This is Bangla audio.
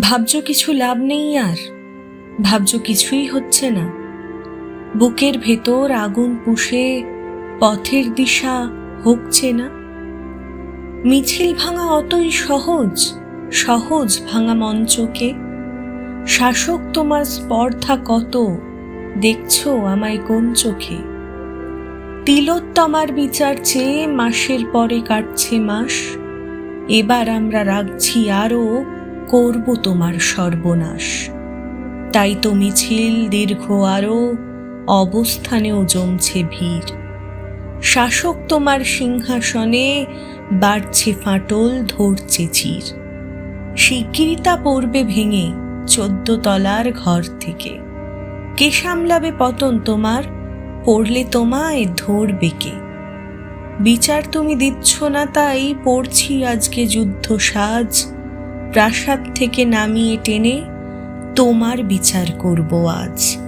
ভাবছ কিছু লাভ নেই আর? ভাবছ কিছুই হচ্ছে না। বুকের ভেতর আগুন পুষে পথের দিশা হচ্ছে না। মিছিল ভাঙা অতই সহজ সহজ ভাঙা মঞ্চকে। শাসক তোমার স্পর্ধা কত, দেখছ আমায় কোন চোখে? তিলোত্তমার বিচার চেয়ে মাসের পরে কাটছে মাস। এবার আমরা রাখছি আরও করব তোমার সর্বনাশ। তাই তো মিছিল, দীর্ঘ আরও অবস্থানেও জমছে ভিড়। শাসক তোমার সিংহাসনে বাড়ছে ফাটল, ধরছে চির। শিগগিরিতা পড়বে ভেঙে চোদ্দ তলার ঘর থেকে। কে সামলাবে পতন তোমার? পড়লে তোমায় ধরবে কে? বিচার তুমি দিচ্ছ না তাই পড়ছি আজকে যুদ্ধ সাজ। প্রাসাদ থেকে নামিয়ে টেনে তোমার বিচার করব আজ।